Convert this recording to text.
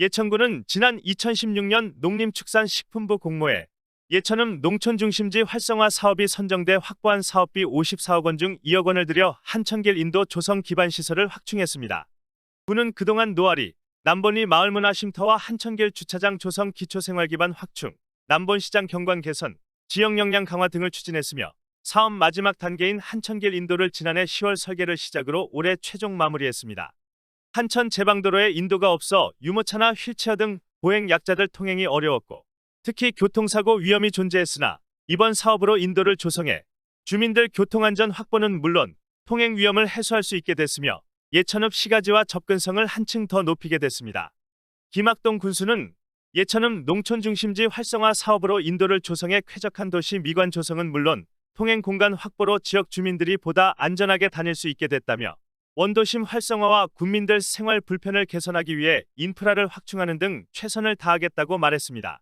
예천군은 지난 2016년 농림축산식품부 공모에 예천음 농촌중심지 활성화 사업이 선정돼 확보한 사업비 54억 원 중 2억 원을 들여 한천길 인도 조성 기반 시설을 확충했습니다. 군은 그동안 노아리, 남본리 마을문화쉼터와 한천길 주차장 조성 기초생활기반 확충, 남본시장 경관 개선, 지역 역량 강화 등을 추진했으며 사업 마지막 단계인 한천길 인도를 지난해 10월 설계를 시작으로 올해 최종 마무리했습니다. 한천 제방도로에 인도가 없어 유모차나 휠체어 등 보행 약자들 통행이 어려웠고 특히 교통사고 위험이 존재했으나 이번 사업으로 인도를 조성해 주민들 교통안전 확보는 물론 통행 위험을 해소할 수 있게 됐으며 예천읍 시가지와 접근성을 한층 더 높이게 됐습니다. 김학동 군수는 예천읍 농촌 중심지 활성화 사업으로 인도를 조성해 쾌적한 도시 미관 조성은 물론 통행 공간 확보로 지역 주민들이 보다 안전하게 다닐 수 있게 됐다며 원도심 활성화와 국민들 생활 불편을 개선하기 위해 인프라를 확충하는 등 최선을 다하겠다고 말했습니다.